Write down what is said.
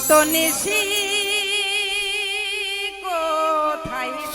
কত নিশি কোথায়